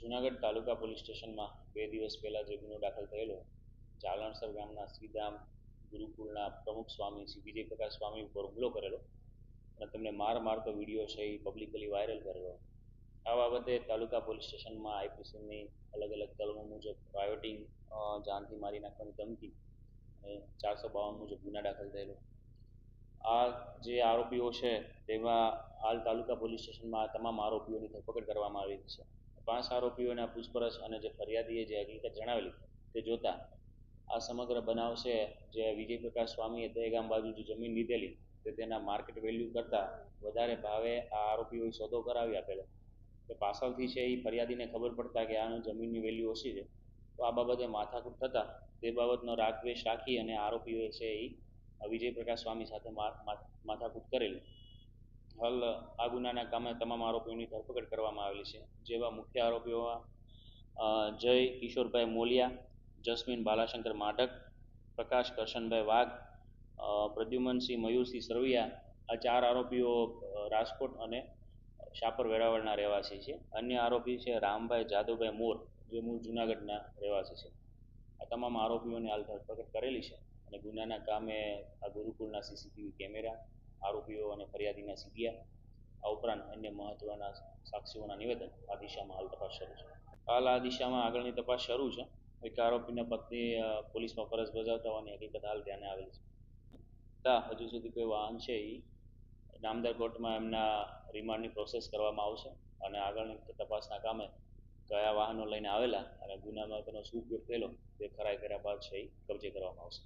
જુનાગઢ તાલુકા police સ્ટેશનમાં બે દિવસ પહેલાં જે ગુનો દાખલ થયેલો. ચાલણસર ગામના શ્રીધામ ગુરુકુળના પ્રમુખ સ્વામી શ્રી વિજય પ્રકાશ સ્વામી ઉપર હુમલો કરેલો અને તેમને માર મારતો વીડિયો છે એ પબ્લિકલી વાયરલ કરેલો. આ બાબતે તાલુકા પોલીસ સ્ટેશનમાં આઈપીસીની અલગ અલગ કલમો મુજબ રાયોટિંગ જાનથી મારી નાખવાની ધમકી અને ચારસો બાવન મુજબ ગુના દાખલ થયેલો. આ જે આરોપીઓ છે, તેમાં હાલ તાલુકા પોલીસ સ્ટેશનમાં તમામ આરોપીઓની ધરપકડ કરવામાં આવી છે. પાંચ આરોપીઓના પૂછપરછ અને જે ફરિયાદીએ જે હકીકત જણાવેલી તે જોતા આ સમગ્ર બનાવ છે જે વિજય પ્રકાશ સ્વામીએ દહેગામ બાજુ જે જમીન લીધેલી તે તેના માર્કેટ વેલ્યુ કરતાં વધારે ભાવે આ આરોપીઓએ સોદો કરાવી આપેલો. કે પાછળથી છે એ ફરિયાદીને ખબર પડતા કે આનું જમીનની વેલ્યુ ઓછી છે. તો આ બાબતે માથાકૂટ થતાં તે બાબતનો રાગદ્વેષ રાખી અને આરોપીઓએ છે એ વિજય પ્રકાશ સ્વામી સાથે માથાકૂટ કરેલી. હાલ આ ગુનાના કામે તમામ આરોપીઓની ધરપકડ કરવામાં આવેલી છે. જેવા મુખ્ય આરોપીઓમાં જય કિશોરભાઈ મોલિયા, જસ્મીન બાલાશંકર માઢક, પ્રકાશ કરશનભાઈ વાઘ પ્રદ્યુમનસિંહ મયુરસિંહ સરવૈયા આ ચાર આરોપીઓ રાજકોટ અને શાપર વેરાવળના રહેવાસી છે. અન્ય આરોપી છે રામભાઈ જાદવભાઈ મોર, જે મૂળ જુનાગઢના રહેવાસી છે. આ તમામ આરોપીઓની હાલ ધરપકડ કરેલી છે અને ગુનાના કામે આ ગુરુકુળના સીસીટીવી કેમેરા આરોપીઓ અને ફરિયાદીના સીબીઆઈ આ ઉપરાંત અન્ય મહત્વના સાક્ષીઓના નિવેદન આ દિશામાં હાલ તપાસ શરૂ છે. હાલ આ દિશામાં આગળની તપાસ શરૂ છે. એક આરોપીના પત્ની પોલીસમાં ફરજ બજાવતા હોવાની હકીકત હાલ ધ્યાને આવેલી છે. હજુ સુધી કોઈ વાહન છે એ નામદાર કોર્ટમાં એમના રિમાન્ડની પ્રોસેસ કરવામાં આવશે અને આગળની તપાસના કામે કયા વાહનો લઈને આવેલા અને ગુનામાં તેનો શું ઉપયોગ થયેલો તે ખરાઈ કર્યા બાદ છે એ કબજે કરવામાં આવશે.